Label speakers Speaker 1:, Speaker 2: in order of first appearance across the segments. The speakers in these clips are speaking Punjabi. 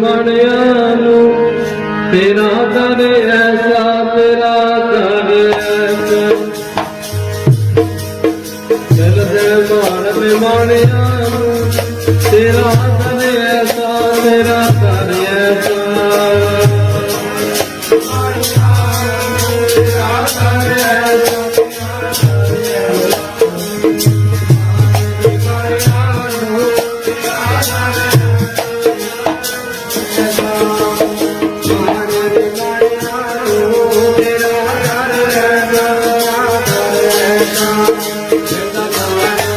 Speaker 1: ਬਣਿਆ ਨੂੰ ਤੇਰਾ ਦਰ ਐਸਾ ਤੇਰਾ ਦਰ ਐਸਾ ਦੇ ਮਾਨ ਮੇ ਬਣਿਆ ਨੂੰ ਤੇਰਾ ਦਰ ਐਸਾ ਤੇਰਾ ਦਰ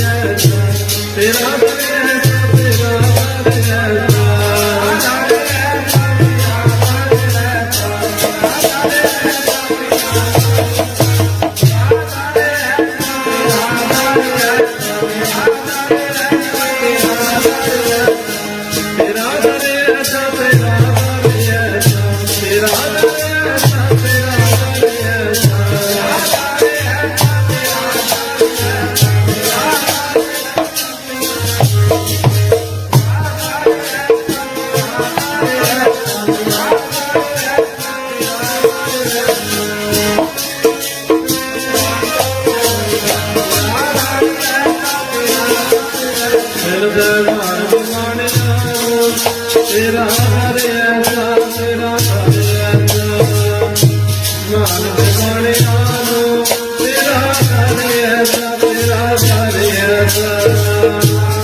Speaker 1: Yeah. ਨਜ਼ਰ ਮਾਣਿਆ ਤੇਰਾ ਹਰਿਆ ਦਾ ਤੇਰਾ ਹਰਿਆ ਦਾ ਮਾਨ ਤੇਰਾ ਹਰਿਆ ਦਾ ਤੇਰਾ ਹਰਿਆ ਦਾ